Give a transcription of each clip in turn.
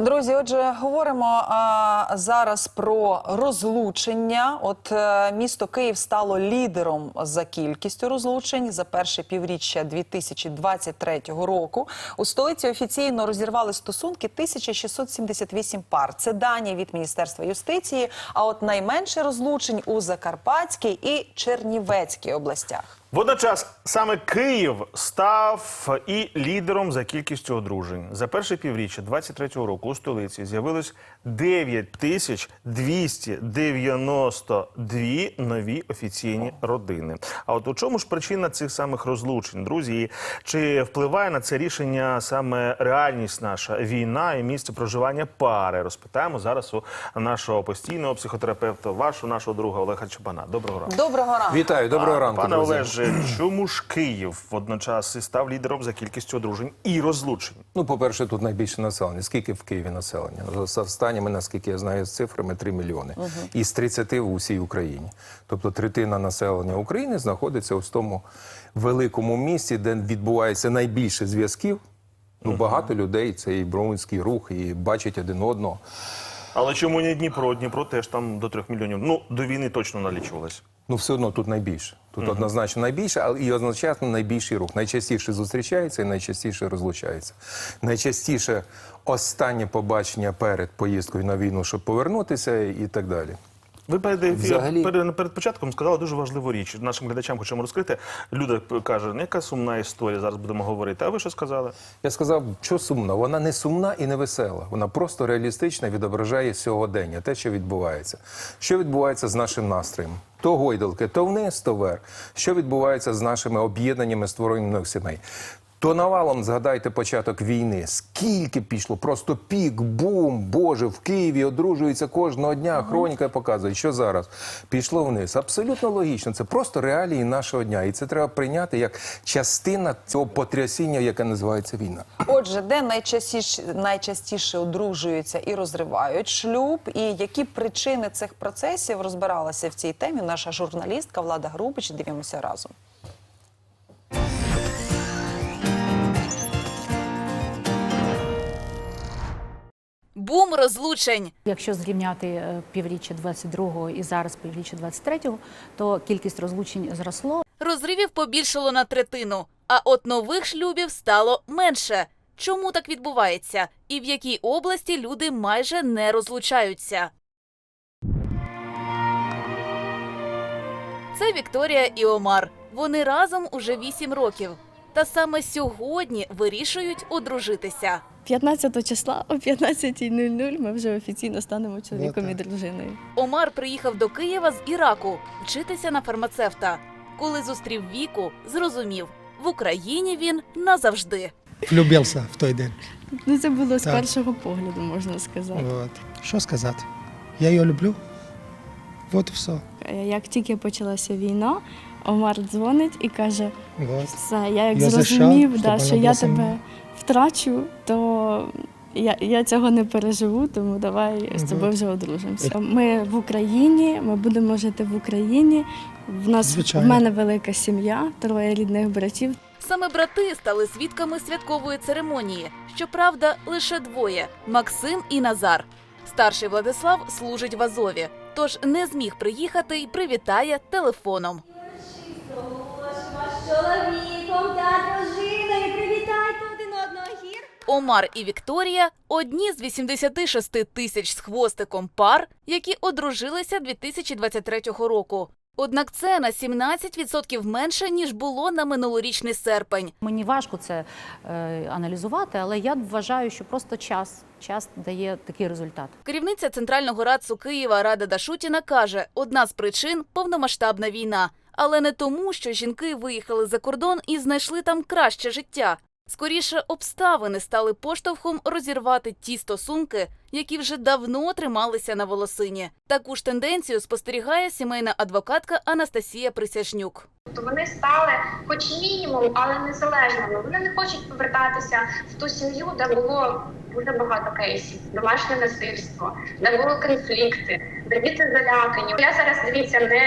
Друзі, отже, говоримо а, зараз про розлучення. От е, місто Київ стало лідером за кількістю розлучень за перше півріччя 2023 року. У столиці офіційно розірвали стосунки 1678 пар. Це дані від Міністерства юстиції. А от найменше розлучень у Закарпатській і Чернівецькій областях. Водночас саме Київ став і лідером за кількістю одружень. За перше півріччя 23-го року у столиці з'явилось 9292 нові офіційні родини. А от у чому ж причина цих самих розлучень, друзі? І Чи впливає на це рішення саме реальність наша війна і місце проживання пари? Розпитаємо зараз у нашого постійного психотерапевта, вашого нашого друга Олега Чабана. Доброго ранку. Доброго ранку. Вітаю, доброго ранку. Пане друзі. Олеже, чому ж Київ водночас і став лідером за кількістю одружень і розлучень? Ну, по-перше, тут найбільше населення. Скільки в Києві населення? За останніми, наскільки я знаю, з цифрами 3 мільйони. Із 30 в усій Україні. Тобто третина населення України знаходиться ось в тому великому місці, де відбувається найбільше зв'язків. Ну, багато людей, це і броминський рух, і бачать один одного. Але чому не Дніпро? Дніпро теж там до трьох мільйонів. Ну, до війни точно налічувалось. Ну, все одно тут найбільше. Тут однозначно найбільше, але і одночасно найбільший рух. Найчастіше зустрічається і найчастіше розлучається. Найчастіше останнє побачення перед поїздкою на війну, щоб повернутися, і так далі. Ви перед, Взагалі- перед, перед початком сказали дуже важливу річ. Нашим глядачам хочемо розкрити. Люда каже, ну яка сумна історія, зараз будемо говорити. А ви що сказали? Я сказав, що сумна. Вона не сумна і не весела. Вона просто реалістична, відображає сьогодення, те, що відбувається. Що відбувається з нашим настроєм? То гойдалки, то вниз, то вверх. Що відбувається з нашими об'єднаннями створених сімей? То навалом згадайте початок війни. Скільки пішло? Просто пік, бум, боже, в Києві одружуються кожного дня. Хроніка показує, що зараз пішло вниз. Абсолютно логічно. Це просто реалії нашого дня, і це треба прийняти як частина цього потрясіння, яке називається війна. Отже, де найчастіше, найчастіше одружуються і розривають шлюб, і які причини цих процесів розбиралася в цій темі наша журналістка Влада Грубич. Дивимося разом. Бум розлучень. Якщо зрівняти е, півріччя 22-го і зараз півріччя 23-го, то кількість розлучень зросло. Розривів побільшало на третину, а от нових шлюбів стало менше. Чому так відбувається? І в якій області люди майже не розлучаються? Це Вікторія і Омар. Вони разом уже 8 років. Та саме сьогодні вирішують одружитися. 15 числа о 15.00 ми вже офіційно станемо чоловіком і дружиною. Омар приїхав до Києва з Іраку вчитися на фармацевта. Коли зустрів віку, зрозумів, в Україні він назавжди. Влюбився в той день. Ну це було з Так. першого погляду, можна сказати. От. Що сказати? Я її люблю. От і все. Е, Як тільки почалася війна, Омар дзвонить і каже: От. все, я як Я зрозумів, зайшов, да, щоб що я була со тебе втрачу, то я, я цього не переживу, тому давай з тобою вже одружимося. Ми в Україні, ми будемо жити в Україні. В нас Звичайно. в мене велика сім'я, троє рідних братів. Саме брати стали свідками святкової церемонії. Щоправда, лише двоє Максим і Назар. Старший Владислав служить в Азові, тож не зміг приїхати і привітає телефоном. чоловіком Омар і Вікторія одні з 86 тисяч з хвостиком пар, які одружилися 2023 року. Однак це на 17% менше ніж було на минулорічний серпень. Мені важко це е, аналізувати, але я вважаю, що просто час, час дає такий результат. Керівниця центрального радсу Києва Рада Дашутіна каже, одна з причин повномасштабна війна, але не тому, що жінки виїхали за кордон і знайшли там краще життя. Скоріше, обставини стали поштовхом розірвати ті стосунки, які вже давно трималися на волосині. Таку ж тенденцію спостерігає сімейна адвокатка Анастасія Присяжнюк. Тобто вони стали, хоч мінімум, але незалежними. Вони не хочуть повертатися в ту сім'ю, де було дуже багато кейсів, домашнє насильство, де були конфлікти, де діти залякані. Я зараз дивіться не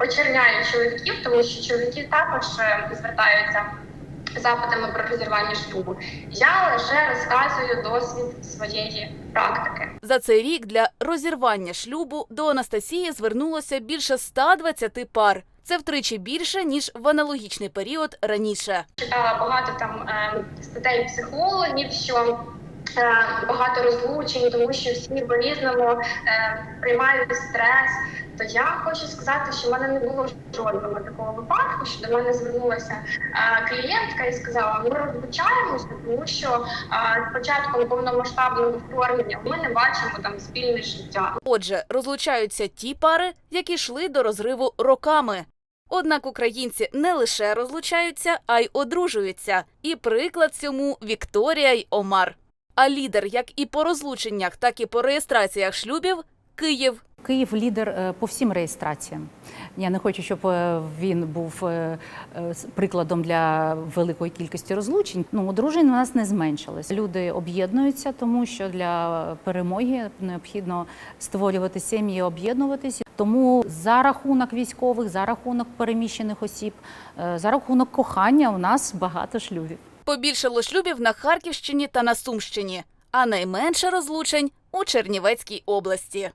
очерняю чоловіків, тому що чоловіки також е, звертаються запитами про розірвання шлюбу. Я лише розказую досвід своєї практики. За цей рік для розірвання шлюбу до Анастасії звернулося більше 120 пар. Це втричі більше ніж в аналогічний період раніше. читала багато там е, статей психологів, що е, багато розлучень, тому що всі по-різному е, приймають стрес. То я хочу сказати, що в мене не було жодного такого випадку, що до мене звернулася е, клієнтка і сказала: ми розлучаємося, тому що е, початком повномасштабного вторгнення ми не бачимо там спільне життя. Отже, розлучаються ті пари, які йшли до розриву роками. Однак українці не лише розлучаються, а й одружуються. І приклад цьому Вікторія й Омар. А лідер як і по розлученнях, так і по реєстраціях шлюбів Київ. Київ лідер е, по всім реєстраціям. Я не хочу, щоб е, він був е, прикладом для великої кількості розлучень. Ну, одружень у нас не зменшилось. Люди об'єднуються, тому що для перемоги необхідно створювати сім'ї, об'єднуватися. Тому за рахунок військових, за рахунок переміщених осіб, за рахунок кохання у нас багато шлюбів. Побільшало шлюбів на Харківщині та на Сумщині, а найменше розлучень у Чернівецькій області.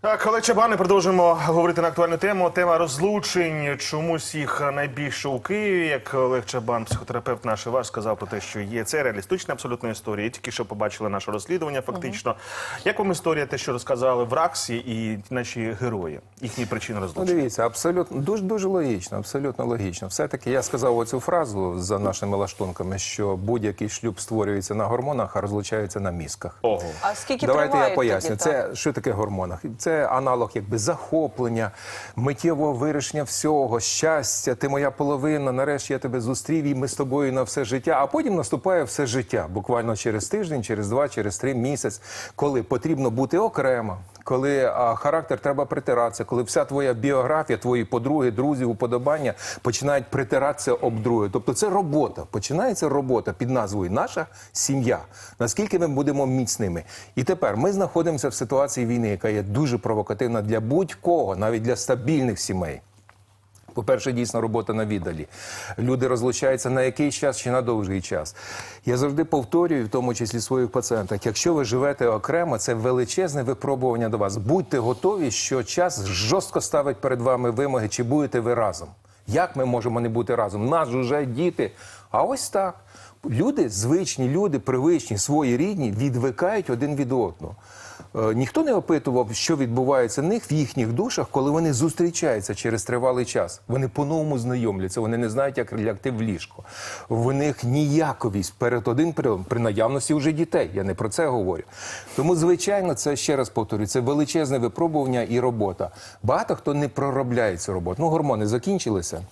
Так, Олег Чабани, продовжуємо говорити на актуальну тему. Тема розлучень. Чомусь їх найбільше у Києві. Як Олег Чабан, психотерапевт наш і ваш, сказав про те, що є це реалістична абсолютна історія. І Тільки що побачили наше розслідування. Фактично, як вам історія, те, що розказали в Раксі, і наші герої, їхні причини Ну, дивіться, абсолютно дуже дуже логічно, абсолютно логічно. Все-таки я сказав оцю фразу за нашими лаштунками, що будь-який шлюб створюється на гормонах, а розлучається на мізках. Ого. А скільки Давайте я поясню. тоді. Це що таке гормонах? Це аналог якби захоплення, миттєвого вирішення всього, щастя. Ти моя половина. Нарешті я тебе зустрів, і ми з тобою на все життя. А потім наступає все життя, буквально через тиждень, через два, через три місяць, коли потрібно бути окремо. Коли а, характер треба притиратися, коли вся твоя біографія, твої подруги, друзі, уподобання починають притиратися об друге. Тобто це робота. Починається робота під назвою Наша сім'я. Наскільки ми будемо міцними? І тепер ми знаходимося в ситуації війни, яка є дуже провокативна для будь-кого, навіть для стабільних сімей. По-перше, дійсно робота на віддалі. Люди розлучаються на який час чи на довгий час. Я завжди повторюю, в тому числі своїх пацієнтах, якщо ви живете окремо, це величезне випробування до вас. Будьте готові, що час жорстко ставить перед вами вимоги, чи будете ви разом. Як ми можемо не бути разом? Нас же вже діти. А ось так. Люди, звичні люди, привичні, свої рідні, відвикають один від одного. Е, Ніхто не опитував, що відбувається в них в їхніх душах, коли вони зустрічаються через тривалий час. Вони по-новому знайомляться, вони не знають, як лягти в ліжко. В них ніяковість перед один при наявності вже дітей. Я не про це говорю. Тому, звичайно, це ще раз повторюю, це величезне випробування і робота. Багато хто не проробляє цю роботу. Ну, гормони закінчилися.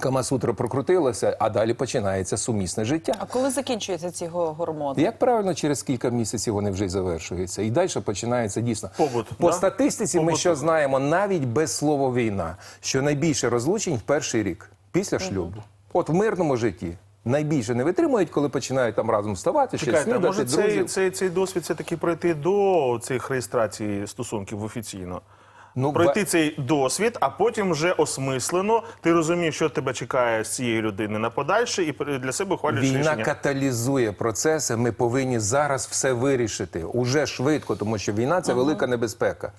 Камасутра прокрутилася, а далі починається сумісне життя. А коли закінчуються ці гормони? Як правильно, через кілька місяців вони вже й завершуються. І далі починається дійсно. Побут, По да? статистиці ми що знаємо навіть без слова війна, що найбільше розлучень в перший рік після шлюбу. От в мирному житті. Найбільше не витримують, коли починають там разом вставати, ще Чекайте, а снідати, може цей, цей, цей досвід все таки пройти до цих реєстрацій стосунків офіційно? Ну, Пройти цей досвід, а потім вже осмислено. Ти розумієш, що тебе чекає з цієї людини на подальше, і для себе ухвалюєш Війна рішення. каталізує процеси. Ми повинні зараз все вирішити уже швидко, тому що війна це велика небезпека.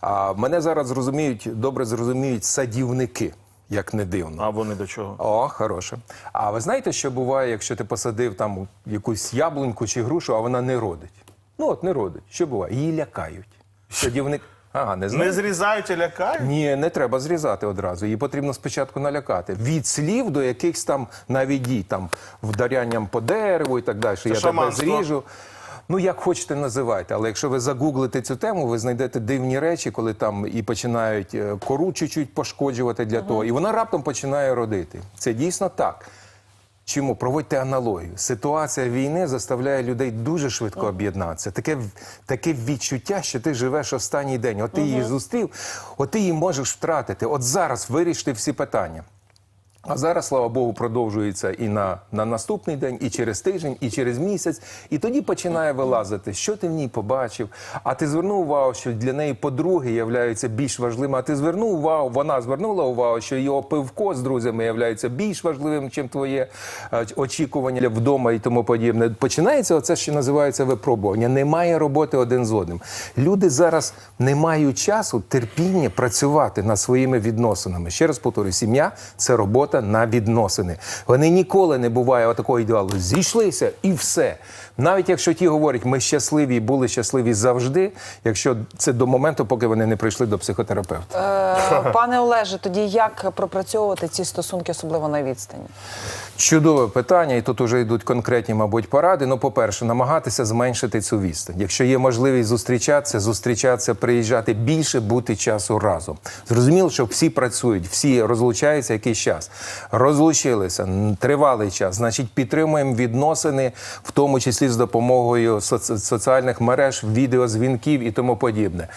А мене зараз зрозуміють, добре зрозуміють садівники, як не дивно. А вони до чого? О, хороше. А ви знаєте, що буває, якщо ти посадив там якусь яблуньку чи грушу, а вона не родить? Ну от не родить. Що буває? Її лякають. Садівник. Ага, не Не знаю. зрізають, а лякають? Ні, не треба зрізати одразу. Її потрібно спочатку налякати. Від слів до якихось там навіть дій, там вдарянням по дереву і так далі. Я тебе шаманство. зріжу. Ну, як хочете називайте, але якщо ви загуглите цю тему, ви знайдете дивні речі, коли там і починають е, кору чуть-чуть пошкоджувати для того, і вона раптом починає родити. Це дійсно так. Чому проводьте аналогію? Ситуація війни заставляє людей дуже швидко об'єднатися. Таке, таке відчуття, що ти живеш останній день. От ти її зустрів, от ти її можеш втратити. От зараз вирішити всі питання. А зараз, слава Богу, продовжується і на, на наступний день, і через тиждень, і через місяць. І тоді починає вилазити, що ти в ній побачив. А ти звернув увагу, що для неї подруги являються більш важливими. А ти звернув увагу, вона звернула увагу, що його пивко з друзями являється більш важливим, ніж твоє е, очікування вдома і тому подібне. Починається оце, що називається випробування. Немає роботи один з одним. Люди зараз не мають часу терпіння працювати над своїми відносинами. Ще раз повторюю, сім'я це робота на відносини. Вони ніколи не буває такої ідеалу. Зійшлися і все. Навіть якщо ті говорять, ми щасливі і були щасливі завжди, якщо це до моменту, поки вони не прийшли до психотерапевта. Е, Пане Олеже, тоді як пропрацьовувати ці стосунки, особливо на відстані? Чудове питання, і тут вже йдуть конкретні, мабуть, поради. Ну, по-перше, намагатися зменшити цю відстань. Якщо є можливість зустрічатися, зустрічатися, приїжджати більше, бути часу разом. Зрозуміло, що всі працюють, всі розлучаються якийсь час. Розлучилися тривалий час. Значить, підтримуємо відносини, в тому числі з допомогою соц- соціальних мереж, відеозвінків і тому подібне.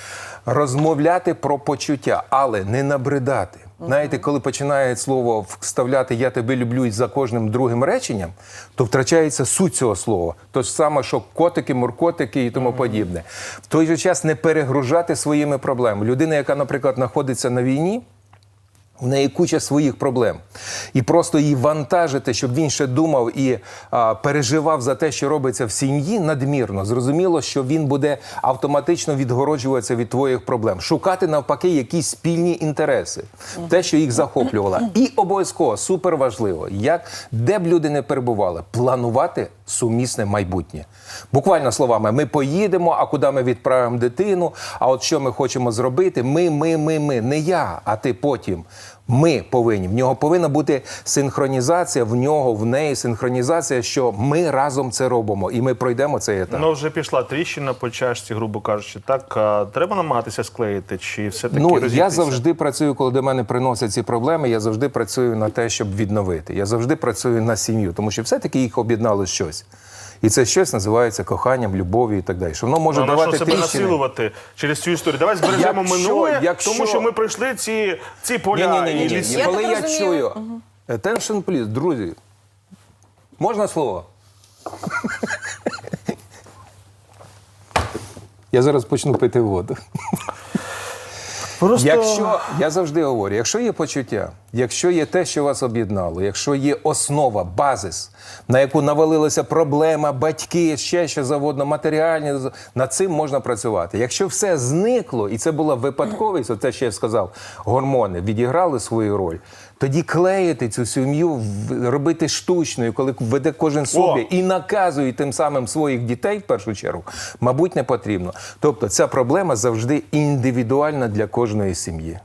Розмовляти про почуття, але не набридати. Знаєте, коли починають слово вставляти Я тебе люблю і за кожним другим реченням, то втрачається суть цього слова. То ж саме, що котики, муркотики і тому подібне. В той же час не перегружати своїми проблемами. Людина, яка, наприклад, знаходиться на війні. В неї куча своїх проблем. І просто її вантажити, щоб він ще думав і а, переживав за те, що робиться в сім'ї, надмірно. Зрозуміло, що він буде автоматично відгороджуватися від твоїх проблем. Шукати навпаки якісь спільні інтереси, те, що їх захоплювало. І обов'язково супер важливо, як де б люди не перебували, планувати сумісне майбутнє. Буквально словами, ми поїдемо, а куди ми відправимо дитину? А от що ми хочемо зробити? Ми, ми, ми, ми. Не я, а ти потім. Ми повинні. В нього повинна бути синхронізація, в нього, в неї синхронізація, що ми разом це робимо, і ми пройдемо цей етап. Ну, вже пішла тріщина по чашці, грубо кажучи. Так, а, треба намагатися склеїти, чи все-таки Ну, я завжди працюю, коли до мене приносять ці проблеми. Я завжди працюю на те, щоб відновити. Я завжди працюю на сім'ю, тому що все-таки їх об'єднало щось. І це щось називається коханням, любов'ю і так далі. Що воно може Ну, давати що себе тріщини. насилувати через цю історію? Давай збережемо Якщо- минуле, якщо- тому що ми пройшли ці, ці поля ні, ні, і ні, ліси. ні. Я Коли так я розумію. чую attention, please, друзі. Можна слово? Я зараз почну пити воду. Просто... Якщо я завжди говорю, якщо є почуття, якщо є те, що вас об'єднало, якщо є основа, базис, на яку навалилася проблема, батьки, ще що заводно, матеріальні, над цим можна працювати. Якщо все зникло, і це була випадковість, оце ще я сказав, гормони відіграли свою роль. Тоді клеїти цю сім'ю, робити штучною, коли веде кожен собі О! і наказує тим самим своїх дітей в першу чергу, мабуть, не потрібно. Тобто ця проблема завжди індивідуальна для кожної сім'ї.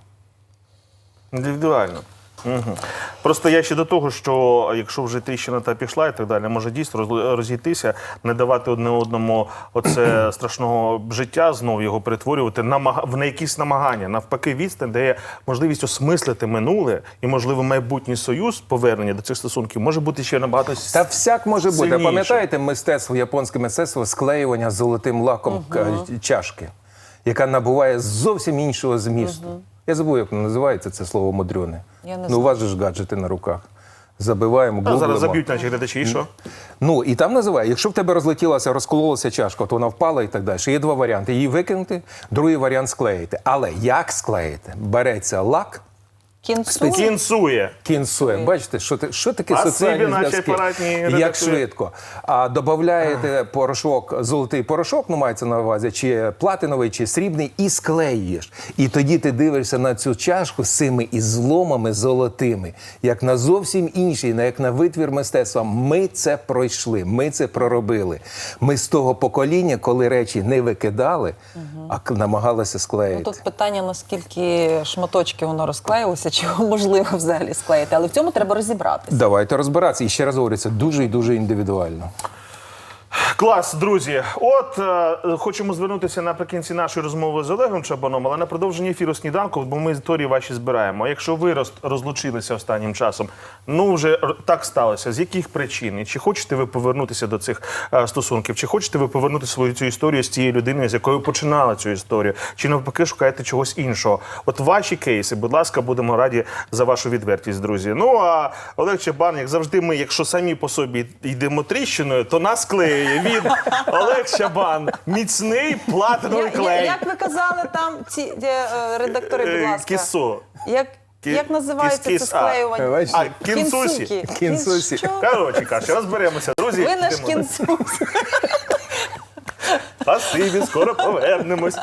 Індивідуально. Угу. Просто я ще до того, що якщо вже тріщина та пішла і так далі, може дійсно роз- розійтися, не давати одне одному оце страшного життя, знову його перетворювати в на якісь намагання. Навпаки, відстань, де є можливість осмислити минуле і, можливо, майбутній союз, повернення до цих стосунків, може бути ще набагато Та всяк може бути. Пам'ятаєте мистецтво, японське мистецтво склеювання золотим лаком к- чашки, яка набуває зовсім іншого змісту. Я забув, як воно називається це слово мудрюне. Я не ну, у вас же ж гаджети на руках. Забиваємо, А гуглимо. зараз заб'ють наші глядачі, і що? Ну і там називає, якщо в тебе розлетілася, розкололася чашка, то вона впала і так далі. Є два варіанти: її викинути, другий варіант склеїти. Але як склеїти? Береться лак, Кінцу? Кінцує. кінцує. Бачите, що, ти- що таке Спасибі, соціальні зв'язки? Як швидко. А додаєте порошок, золотий порошок, ну мається на увазі, чи платиновий, чи срібний, і склеюєш. І тоді ти дивишся на цю чашку з цими ізломами золотими, як на зовсім інший, як на витвір мистецтва. Ми це пройшли, ми це проробили. Ми з того покоління, коли речі не викидали, а намагалися склеїти. Ну, тут питання, наскільки шматочки воно розклеїлося, чи його можливо взагалі склеїти. Але в цьому треба розібратися. Давайте розбиратися. І ще раз говорю, це дуже і дуже індивідуально. Клас, друзі. От е, хочемо звернутися наприкінці нашої розмови з Олегом Чабаном, але на продовження ефіру сніданку, бо ми історії ваші збираємо. Якщо ви роз, розлучилися останнім часом, ну вже так сталося. З яких причин? І чи хочете ви повернутися до цих е, стосунків? Чи хочете ви повернути свою цю історію з тією людиною, з якою починали цю історію? Чи навпаки шукаєте чогось іншого? От ваші кейси, будь ласка, будемо раді за вашу відвертість, друзі. Ну а Олег Чабан, як завжди, ми, якщо самі по собі йдемо тріщиною, то нас клеє. Він Олег Шабан. міцний платиновий Я- я- клей. як ви казали там, ці е, е, редактори, будь Е, ласка. Кісо. Як, Кі- як називається кіс- це кіс- а. склеювання? Бачите? А, кінцусі. Кінцуки. Кінцусі. Що? Коротше кажучи, розберемося, друзі. Ви наш Йдемо. кінцус. Спасибі, скоро повернемось.